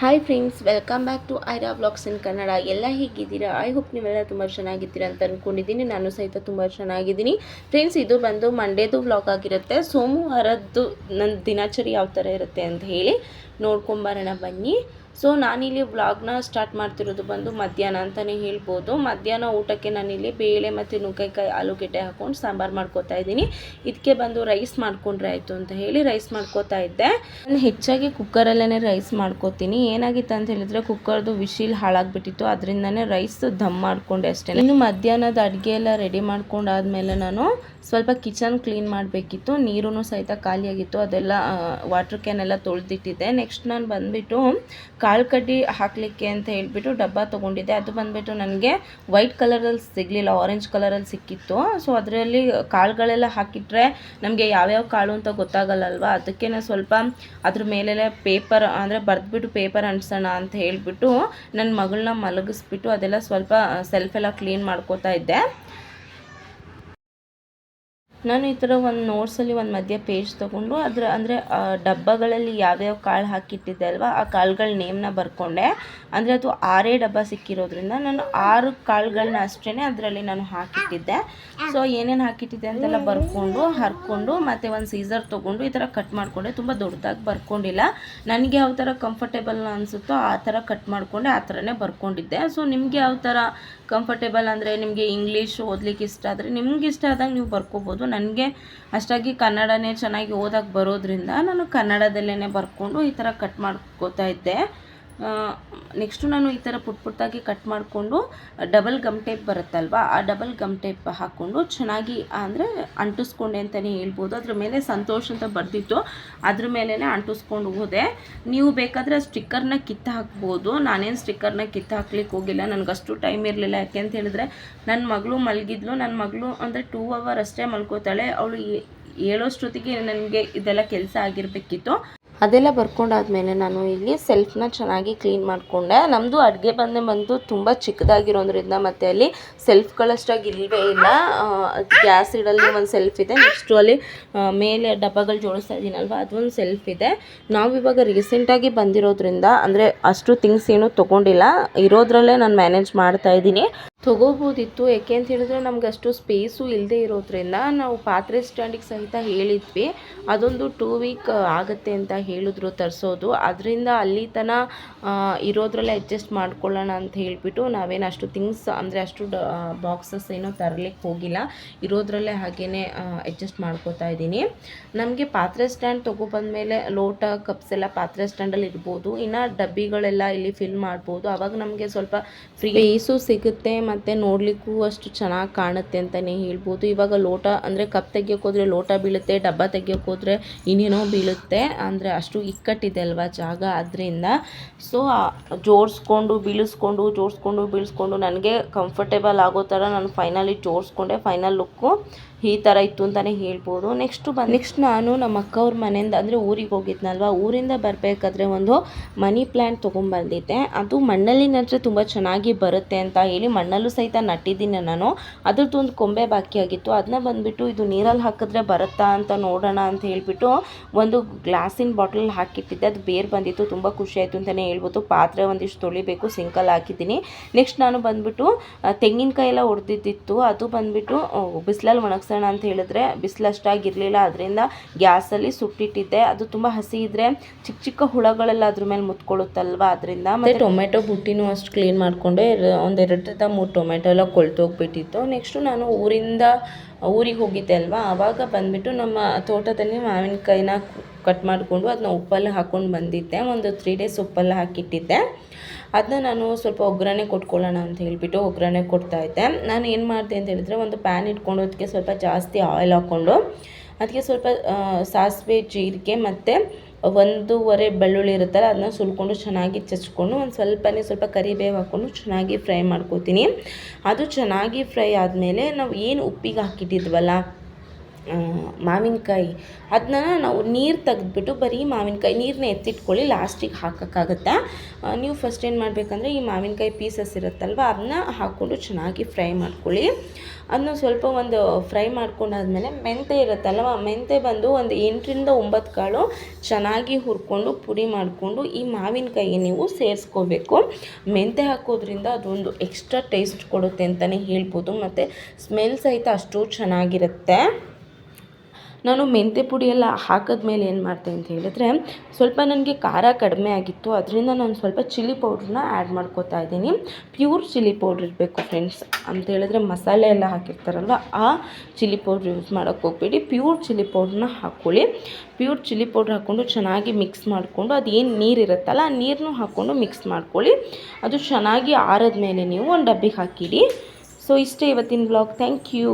Hi friends welcome back to Aira blogs in Kannada ಎಲ್ಲ ಹೇಗಿದ್ದೀರಾ? I hope ನೀವೆಲ್ಲ ತುಂಬ ಚೆನ್ನಾಗಿದ್ದೀರಾ ಅಂತ ಅಂದ್ಕೊಂಡಿದ್ದೀನಿ ನಾನು ಸಹಿತ ತುಂಬ ಚೆನ್ನಾಗಿದ್ದೀನಿ. ಫ್ರೆಂಡ್ಸ್ ಇದು ಬಂದು ಮಂಡೇದು ವ್ಲಾಗ್ ಆಗಿರುತ್ತೆ. ಸೋಮವಾರದ್ದು ನನ್ನ ದಿನಾಚರಿ ಯಾವ ಥರ ಇರುತ್ತೆ ಅಂತ ಹೇಳಿ ನೋಡ್ಕೊಂಬರೋಣ ಬನ್ನಿ. ಸೊ ನಾನಿಲ್ಲಿ ವ್ಲಾಗ್ನ ಸ್ಟಾರ್ಟ್ ಮಾಡ್ತಿರೋದು ಬಂದು ಮಧ್ಯಾಹ್ನ ಅಂತಲೇ ಹೇಳ್ಬೋದು. ಮಧ್ಯಾಹ್ನ ಊಟಕ್ಕೆ ನಾನಿಲ್ಲಿ ಬೇಳೆ ಮತ್ತು ನುಗ್ಗೆಕಾಯಿ, ಆಲೂಗೆಡ್ಡೆ ಹಾಕ್ಕೊಂಡು ಸಾಂಬಾರು ಮಾಡ್ಕೋತಾ ಇದ್ದೀನಿ. ಇದಕ್ಕೆ ಬಂದು ರೈಸ್ ಮಾಡ್ಕೊಂಡ್ರೆ ಆಯಿತು ಅಂತ ಹೇಳಿ ರೈಸ್ ಮಾಡ್ಕೋತಾ ಇದ್ದೆ. ನಾನು ಹೆಚ್ಚಾಗಿ ಕುಕ್ಕರಲ್ಲೇ ರೈಸ್ ಮಾಡ್ಕೋತೀನಿ. ಏನಾಗಿತ್ತು ಅಂತ ಹೇಳಿದ್ರೆ ಕುಕ್ಕರ್ದು ವಿಶಿಲ್ ಹಾಳಾಗ್ಬಿಟ್ಟಿತ್ತು. ಅದರಿಂದನೇ ರೈಸ್ ದಮ್ ಮಾಡಿಕೊಂಡೆ ಅಷ್ಟೇ. ಇನ್ನು ಮಧ್ಯಾಹ್ನದ ಅಡುಗೆ ಎಲ್ಲ ರೆಡಿ ಮಾಡ್ಕೊಂಡಾದ್ಮೇಲೆ ನಾನು ಸ್ವಲ್ಪ ಕಿಚನ್ ಕ್ಲೀನ್ ಮಾಡಬೇಕಿತ್ತು. ನೀರೂ ಸಹಿತ ಖಾಲಿಯಾಗಿತ್ತು. ಅದೆಲ್ಲ ವಾಟರ್ ಕ್ಯಾನ್ ಎಲ್ಲ ತೊಳೆದಿಟ್ಟಿದ್ದೆ. ನೆಕ್ಸ್ಟ್ ನಾನು ಬಂದುಬಿಟ್ಟು ಕಾಳು ಕಡ್ಡಿ ಹಾಕಲಿಕ್ಕೆ ಅಂತ ಹೇಳಿಬಿಟ್ಟು ಡಬ್ಬ ತೊಗೊಂಡಿದ್ದೆ. ಅದು ಬಂದುಬಿಟ್ಟು ನನಗೆ ವೈಟ್ ಕಲರಲ್ಲಿ ಸಿಗಲಿಲ್ಲ ಆರೆಂಜ್ ಕಲರಲ್ಲಿ ಸಿಕ್ಕಿತ್ತು. ಸೊ ಅದರಲ್ಲಿ ಕಾಳುಗಳೆಲ್ಲ ಹಾಕಿಟ್ರೆ ನಮಗೆ ಯಾವ್ಯಾವ ಕಾಳು ಅಂತ ಗೊತ್ತಾಗಲ್ಲಲ್ವ? ಅದಕ್ಕೆ ನಾನು ಸ್ವಲ್ಪ ಅದ್ರ ಮೇಲೆಲ್ಲ ಪೇಪರ್, ಅಂದರೆ ಬರೆದ್ಬಿಟ್ಟು ಪೇಪರ್ ಅಂಟಿಸೋಣ ಅಂತ ಹೇಳಿಬಿಟ್ಟು ನನ್ನ ಮಗಳನ್ನ ಮಲಗಿಸ್ಬಿಟ್ಟು ಅದೆಲ್ಲ ಸ್ವಲ್ಪ ಸೆಲ್ಫೆಲ್ಲ ಕ್ಲೀನ್ ಮಾಡ್ಕೋತಾ ಇದ್ದೆ. ನಾನು ಈ ಥರ ಒಂದು ನೋಟ್ಸಲ್ಲಿ ಒಂದು ಮಧ್ಯ ಪೇಜ್ ತೊಗೊಂಡು ಅದರ ಅಂದರೆ ಡಬ್ಬಗಳಲ್ಲಿ ಯಾವ್ಯಾವ ಕಾಳು ಹಾಕಿಟ್ಟಿದ್ದೆ ಅಲ್ವಾ, ಆ ಕಾಳುಗಳ ನೇಮ್ನ ಬರ್ಕೊಂಡೆ. ಅಂದರೆ ಅದು ಆರೇ ಡಬ್ಬ ಸಿಕ್ಕಿರೋದ್ರಿಂದ ನಾನು ಆರು ಕಾಳುಗಳನ್ನ ಅಷ್ಟೇ ಅದರಲ್ಲಿ ನಾನು ಹಾಕಿಟ್ಟಿದ್ದೆ. ಸೊ, ಏನೇನು ಹಾಕಿಟ್ಟಿದ್ದೆ ಅಂತೆಲ್ಲ ಬರ್ಕೊಂಡು, ಹರ್ಕೊಂಡು, ಮತ್ತು ಒಂದು ಸೀಸರ್ ತೊಗೊಂಡು ಈ ಥರ ಕಟ್ ಮಾಡಿಕೊಂಡೆ. ತುಂಬ ದೊಡ್ಡದಾಗಿ ಬರ್ಕೊಂಡಿಲ್ಲ. ನನಗೆ ಯಾವ ಥರ ಕಂಫರ್ಟೇಬಲ್ ಅನಿಸುತ್ತೋ ಆ ಥರ ಕಟ್ ಮಾಡಿಕೊಂಡೆ, ಆ ಥರನೇ ಬರ್ಕೊಂಡಿದ್ದೆ. ಸೊ, ನಿಮಗೆ ಯಾವ ಥರ ಕಂಫರ್ಟೇಬಲ್ ಅಂದರೆ ನಿಮಗೆ ಇಂಗ್ಲೀಷ್ ಓದಲಿಕ್ಕೆ ಇಷ್ಟ ಆದರೆ ನಿಮ್ಗೆ ಇಷ್ಟ ಆದಾಗ ನೀವು ಬರ್ಕೋಬೋದು. ನನಗೆ ಅಷ್ಟಾಗಿ ಕನ್ನಡನೇ ಚೆನ್ನಾಗಿ ಓದಕ್ಕೆ ಬರೋದ್ರಿಂದ ನಾನು ಕನ್ನಡದಲ್ಲೇ ಬರ್ಕೊಂಡು ಈ ಥರ ಕಟ್ ಮಾಡ್ಕೋತಾ ಇದ್ದೆ. ನೆಕ್ಸ್ಟು ನಾನು ಈ ಥರ ಪುಟ್ ಪುಟ್ಟಾಗಿ ಕಟ್ ಮಾಡಿಕೊಂಡು ಡಬಲ್ ಗಮ್ ಟೇಪ್ ಬರುತ್ತಲ್ವ, ಆ ಡಬಲ್ ಗಮ್ ಟೇಪ್ ಹಾಕ್ಕೊಂಡು ಚೆನ್ನಾಗಿ, ಅಂದರೆ ಅಂಟಿಸ್ಕೊಂಡೆ ಅಂತಲೇ ಹೇಳ್ಬೋದು. ಅದ್ರ ಮೇಲೆ ಸಂತೋಷ್ ಅಂತ ಬರ್ತಿತ್ತು ಅದ್ರ ಮೇಲೇ ಅಂಟಿಸ್ಕೊಂಡು ಹೋದೆ. ನೀವು ಬೇಕಾದರೆ ಸ್ಟಿಕ್ಕರ್ನ ಕಿತ್ತು ಹಾಕ್ಬೋದು. ನಾನೇನು ಸ್ಟಿಕ್ಕರ್ನ ಕಿತ್ತು ಹಾಕ್ಲಿಕ್ಕೆ ಹೋಗಿಲ್ಲ. ನನಗಷ್ಟು ಟೈಮ್ ಇರಲಿಲ್ಲ. ಯಾಕೆ ಅಂತ ಹೇಳಿದ್ರೆ ನನ್ನ ಮಗಳು ಮಲಗಿದ್ಲು. ನನ್ನ ಮಗಳು ಅಂದರೆ ಟೂ ಅವರ್ ಅಷ್ಟೇ ಮಲ್ಕೋತಾಳೆ. ಅವಳು ಹೇಳೋಷ್ಟೊತ್ತಿಗೆ ನನಗೆ ಇದೆಲ್ಲ ಕೆಲಸ ಆಗಿರಬೇಕಿತ್ತು. ಅದೆಲ್ಲ ಬರ್ಕೊಂಡಾದ್ಮೇಲೆ ನಾನು ಇಲ್ಲಿ ಸೆಲ್ಫ್ನ ಚೆನ್ನಾಗಿ ಕ್ಲೀನ್ ಮಾಡಿಕೊಂಡೆ. ನಮ್ಮದು ಅಡುಗೆ ಬಂದೆ ಬಂದು ತುಂಬ ಚಿಕ್ಕದಾಗಿರೋದ್ರಿಂದ ಮತ್ತು ಅಲ್ಲಿ ಸೆಲ್ಫ್ಗಳಷ್ಟಾಗಿ ಇಲ್ಲವೇ ಇಲ್ಲ. ಗ್ಯಾಸ್ ಇಡಲ್ಲಿ ಒಂದು ಸೆಲ್ಫ್ ಇದೆ. ನೆಕ್ಸ್ಟು ಅಲ್ಲಿ ಮೇಲೆ ಡಬ್ಬಗಳು ಜೋಡಿಸ್ತಾ ಇದ್ದೀನಲ್ವ ಅದೊಂದು ಸೆಲ್ಫ್ ಇದೆ. ನಾವು ಇವಾಗ ರೀಸೆಂಟಾಗಿ ಬಂದಿರೋದ್ರಿಂದ, ಅಂದರೆ ಅಷ್ಟು ಥಿಂಗ್ಸ್ ಏನೂ ತೊಗೊಂಡಿಲ್ಲ. ಇರೋದ್ರಲ್ಲೇ ನಾನು ಮ್ಯಾನೇಜ್ ಮಾಡ್ತಾ ಇದ್ದೀನಿ. ತೊಗೋಬೋದಿತ್ತು. ಯಾಕೆ ಅಂತ ಹೇಳಿದ್ರೆ ನಮ್ಗೆ ಅಷ್ಟು ಸ್ಪೇಸು ಇಲ್ಲದೆ ಇರೋದ್ರಿಂದ ನಾವು ಪಾತ್ರೆ ಸ್ಟ್ಯಾಂಡಿಗೆ ಸಹಿತ ಹೇಳಿದ್ವಿ. ಅದೊಂದು ಟೂ ವೀಕ್ ಆಗುತ್ತೆ ಅಂತ ಹೇಳಿದ್ರು ತರಿಸೋದು. ಅದರಿಂದ ಅಲ್ಲಿ ತನ ಇರೋದ್ರಲ್ಲೇ ಅಡ್ಜಸ್ಟ್ ಮಾಡ್ಕೊಳ್ಳೋಣ ಅಂತ ಹೇಳಿಬಿಟ್ಟು ನಾವೇನು ಅಷ್ಟು ಥಿಂಗ್ಸ್ ಅಂದರೆ ಅಷ್ಟು ಬಾಕ್ಸಸ್ ಏನೋ ತರಲಿಕ್ಕೆ ಹೋಗಿಲ್ಲ. ಇರೋದ್ರಲ್ಲೇ ಹಾಗೇ ಅಡ್ಜಸ್ಟ್ ಮಾಡ್ಕೋತಾ ಇದ್ದೀನಿ. ನಮಗೆ ಪಾತ್ರೆ ಸ್ಟ್ಯಾಂಡ್ ತೊಗೊಬಂದ್ಮೇಲೆ ಲೋಟ ಕಪ್ಸ್ ಎಲ್ಲ ಪಾತ್ರೆ ಸ್ಟ್ಯಾಂಡಲ್ಲಿ ಇರ್ಬೋದು. ಇನ್ನು ಡಬ್ಬಿಗಳೆಲ್ಲ ಇಲ್ಲಿ ಫಿಲ್ ಮಾಡ್ಬೋದು. ಆವಾಗ ನಮಗೆ ಸ್ವಲ್ಪ ಫ್ರೀ ಸಿಗುತ್ತೆ ಮತ್ತು ನೋಡಲಿಕ್ಕೂ ಅಷ್ಟು ಚೆನ್ನಾಗಿ ಕಾಣುತ್ತೆ ಅಂತಲೇ ಹೇಳ್ಬೋದು. ಇವಾಗ ಲೋಟ ಅಂದರೆ ಕಪ್ ತೆಗಿಯೋಕೆ ಹೋದರೆ ಲೋಟ ಬೀಳುತ್ತೆ, ಡಬ್ಬ ತೆಗಿಯೋಕೆ ಹೋದರೆ ಇನ್ನೇನೋ ಬೀಳುತ್ತೆ. ಅಂದರೆ ಅಷ್ಟು ಇಕ್ಕಟ್ಟಿದೆ ಅಲ್ವಾ ಜಾಗ ಅದರಿಂದ ಸೊ ಜೋಡಿಸ್ಕೊಂಡು, ಬೀಳಿಸ್ಕೊಂಡು ಜೋಡಿಸ್ಕೊಂಡು, ಬೀಳಿಸ್ಕೊಂಡು ನನಗೆ ಕಂಫರ್ಟೇಬಲ್ ಆಗೋ ಥರ ನಾನು ಫೈನಲಿ ಜೋಡಿಸ್ಕೊಂಡೆ ಫೈನಲ್ ಲುಕ್ಕು ಈ ಥರ ಇತ್ತು ಅಂತಲೇ ಹೇಳ್ಬೋದು. ನೆಕ್ಸ್ಟು ಬಂದು ನೆಕ್ಸ್ಟ್ ನಾನು ನಮ್ಮ ಅಕ್ಕವ್ರ ಮನೆಯಿಂದ, ಅಂದರೆ ಊರಿಗೆ ಹೋಗಿದ್ನಲ್ವ, ಊರಿಂದ ಬರಬೇಕಾದ್ರೆ ಒಂದು ಮನಿ ಪ್ಲ್ಯಾಂಟ್ ತೊಗೊಂಬಂದಿದ್ದೆ. ಅದು ಮಣ್ಣಲ್ಲಿ ನಂತರ ತುಂಬ ಚೆನ್ನಾಗಿ ಬರುತ್ತೆ ಅಂತ ಹೇಳಿ ಮಣ್ಣಲ್ಲೂ ಸಹಿತ ನಟ್ಟಿದ್ದೀನಿ ನಾನು. ಅದ್ರದ್ದು ಒಂದು ಕೊಂಬೆ ಬಾಕಿ ಆಗಿತ್ತು. ಅದನ್ನ ಬಂದುಬಿಟ್ಟು ಇದು ನೀರಲ್ಲಿ ಹಾಕಿದ್ರೆ ಬರುತ್ತಾ ಅಂತ ನೋಡೋಣ ಅಂತ ಹೇಳಿಬಿಟ್ಟು ಒಂದು ಗ್ಲಾಸಿನ ಬಾಟಲ್ ಹಾಕಿಟ್ಟಿದ್ದೆ. ಅದು ಬೇರೆ ಬಂದಿತ್ತು. ತುಂಬ ಖುಷಿ ಆಯಿತು ಅಂತಲೇ ಹೇಳ್ಬೋದು. ಪಾತ್ರೆ ಒಂದಿಷ್ಟು ತೊಳಿಬೇಕು. ಸಿಂಕಲ್ಲಿ ಹಾಕಿದ್ದೀನಿ. ನೆಕ್ಸ್ಟ್ ನಾನು ಬಂದುಬಿಟ್ಟು ತೆಂಗಿನಕಾಯಿ ಎಲ್ಲ ಹೊಡೆದಿದ್ದಿತ್ತು ಅದು ಬಂದುಬಿಟ್ಟು ಬಿಸಿಲಲ್ಲಿ ಒಣಗ್ಸೋಣ ಅಂತ ಹೇಳಿದ್ರೆ ಬಿಸಿಲು ಅಷ್ಟಾಗಿರಲಿಲ್ಲ. ಅದರಿಂದ ಗ್ಯಾಸಲ್ಲಿ ಸುಟ್ಟಿಟ್ಟಿದ್ದೆ. ಅದು ತುಂಬ ಹಸಿ ಇದ್ದರೆ ಚಿಕ್ಕ ಚಿಕ್ಕ ಹುಳಗಳೆಲ್ಲ ಅದ್ರ ಮೇಲೆ ಮುತ್ಕೊಳ್ಳುತ್ತಲ್ವ? ಅದರಿಂದ ಮತ್ತು ಟೊಮೆಟೊ ಬುಟ್ಟಿನೂ ಅಷ್ಟು ಕ್ಲೀನ್ ಮಾಡಿಕೊಂಡೆ. ಒಂದು ಎರಡರಿಂದ ಮೂರು ಟೊಮೆಟೊ ಎಲ್ಲ ಕೊಳ್ತೋಗ್ಬಿಟ್ಟಿತ್ತು. ನೆಕ್ಸ್ಟು ನಾನು ಊರಿಂದ, ಊರಿಗೆ ಹೋಗಿದ್ದೆ ಅಲ್ವಾ? ಆವಾಗ ಬಂದುಬಿಟ್ಟು ನಮ್ಮ ತೋಟದಲ್ಲಿ ಮಾವಿನಕಾಯಿನ ಕಟ್ ಮಾಡಿಕೊಂಡು ಅದನ್ನ ಉಪ್ಪಲ್ಲಿ ಹಾಕ್ಕೊಂಡು ಬಂದಿದ್ದೆ. ಒಂದು ತ್ರೀ ಡೇಸ್ ಉಪ್ಪಲ್ಲಿ ಹಾಕಿಟ್ಟಿದ್ದೆ. ಅದನ್ನ ನಾನು ಸ್ವಲ್ಪ ಒಗ್ಗರಣೆ ಕೊಟ್ಕೊಳ್ಳೋಣ ಅಂತ ಹೇಳಿಬಿಟ್ಟು ಒಗ್ಗರಣೆ ಕೊಡ್ತಾಯಿದ್ದೆ ನಾನು ಏನು ಮಾಡಿದೆ ಅಂತ ಹೇಳಿದ್ರೆ ಒಂದು ಪ್ಯಾನ್ ಇಟ್ಕೊಂಡು ಅದಕ್ಕೆ ಸ್ವಲ್ಪ ಜಾಸ್ತಿ ಆಯಿಲ್ ಹಾಕ್ಕೊಂಡು, ಅದಕ್ಕೆ ಸ್ವಲ್ಪ ಸಾಸಿವೆ, ಜೀರಿಗೆ ಮತ್ತು ಒಂದೂವರೆ ಬೆಳ್ಳುಳ್ಳಿ ಇರುತ್ತಲ್ಲ, ಅದನ್ನ ಸುಲ್ಕೊಂಡು ಚೆನ್ನಾಗಿ ಚಚ್ಕೊಂಡು ಒಂದು ಸ್ವಲ್ಪನೇ ಸ್ವಲ್ಪ ಕರಿಬೇವು ಹಾಕ್ಕೊಂಡು ಚೆನ್ನಾಗಿ ಫ್ರೈ ಮಾಡ್ಕೋತೀನಿ. ಅದು ಚೆನ್ನಾಗಿ ಫ್ರೈ ಆದಮೇಲೆ ನಾವು ಏನು ಉಪ್ಪಿಗೆ ಹಾಕಿಟ್ಟಿದ್ವಲ್ಲ ಮಾವಿನಕಾಯಿ. ಅದನ್ನ ನಾವು ನೀರು ತೆಗೆದ್ಬಿಟ್ಟು ಬರೀ ಮಾವಿನಕಾಯಿ ನೀರನ್ನ ಎತ್ತಿಟ್ಕೊಳ್ಳಿ, ಲಾಸ್ಟಿಗೆ ಹಾಕೋಕ್ಕಾಗತ್ತೆ? ನೀವು ಫಸ್ಟ್ ಏನು ಮಾಡಬೇಕಂದ್ರೆ ಈ ಮಾವಿನಕಾಯಿ ಪೀಸಸ್ ಇರುತ್ತಲ್ವ ಅದನ್ನ ಹಾಕ್ಕೊಂಡು ಚೆನ್ನಾಗಿ ಫ್ರೈ ಮಾಡ್ಕೊಳ್ಳಿ. ಅದನ್ನ ಸ್ವಲ್ಪ ಒಂದು ಫ್ರೈ ಮಾಡ್ಕೊಂಡಾದ್ಮೇಲೆ ಮೆಂತೆ ಇರುತ್ತಲ್ವ, ಮೆಂತೆ ಬಂದು ಒಂದು ಎಂಟರಿಂದ ಒಂಬತ್ತು ಕಾಳು ಚೆನ್ನಾಗಿ ಹುರ್ಕೊಂಡು ಪುಡಿ ಮಾಡಿಕೊಂಡು ಈ ಮಾವಿನಕಾಯಿಗೆ ನೀವು ಸೇರಿಸ್ಕೋಬೇಕು. ಮೆಂತೆ ಹಾಕೋದ್ರಿಂದ ಅದೊಂದು ಎಕ್ಸ್ಟ್ರಾ ಟೇಸ್ಟ್ ಕೊಡುತ್ತೆ ಅಂತಲೇ ಹೇಳ್ಬೋದು, ಮತ್ತು ಸ್ಮೆಲ್ ಸಹಿತ ಅಷ್ಟು ಚೆನ್ನಾಗಿರುತ್ತೆ. ನಾನು ಮೆಂತ್ಯ ಪುಡಿ ಎಲ್ಲ ಹಾಕಿದ್ಮೇಲೆ ಏನು ಮಾಡ್ತೆ ಅಂತ ಹೇಳಿದ್ರೆ, ಸ್ವಲ್ಪ ನನಗೆ ಖಾರ ಕಡಿಮೆ ಆಗಿತ್ತು, ಅದರಿಂದ ನಾನು ಸ್ವಲ್ಪ ಚಿಲ್ಲಿ ಪೌಡ್ರನ್ನ ಆ್ಯಡ್ ಮಾಡ್ಕೋತಾ ಇದ್ದೀನಿ. ಪ್ಯೂರ್ ಚಿಲ್ಲಿ ಪೌಡ್ರ್ ಇರಬೇಕು ಫ್ರೆಂಡ್ಸ್ ಅಂತ ಹೇಳಿದ್ರೆ ಮಸಾಲೆ ಎಲ್ಲ ಹಾಕಿರ್ತಾರಲ್ವ, ಆ ಚಿಲ್ಲಿ ಪೌಡ್ರ್ ಯೂಸ್ ಮಾಡೋಕ್ಕೆ ಹೋಗ್ಬೇಡಿ. ಪ್ಯೂರ್ ಚಿಲ್ಲಿ ಪೌಡ್ರನ್ನ ಹಾಕ್ಕೊಳ್ಳಿ ಪ್ಯೂರ್ ಚಿಲ್ಲಿ ಪೌಡ್ರ್ ಹಾಕ್ಕೊಂಡು ಚೆನ್ನಾಗಿ ಮಿಕ್ಸ್ ಮಾಡಿಕೊಂಡು ಅದೇನು ಏನು ನೀರು ಇರುತ್ತಲ್ಲ, ಆ ನೀರನ್ನು ಹಾಕ್ಕೊಂಡು ಮಿಕ್ಸ್ ಮಾಡ್ಕೊಳ್ಳಿ. ಅದು ಚೆನ್ನಾಗಿ ಆರಿದ್ಮೇಲೆ ನೀವು ಒಂದು ಡಬ್ಬಿಗೆ ಹಾಕಿಡಿ. ಸೊ ಇಷ್ಟೇ ಇವತ್ತಿನ ಬ್ಲಾಗ್ ಥ್ಯಾಂಕ್ ಯು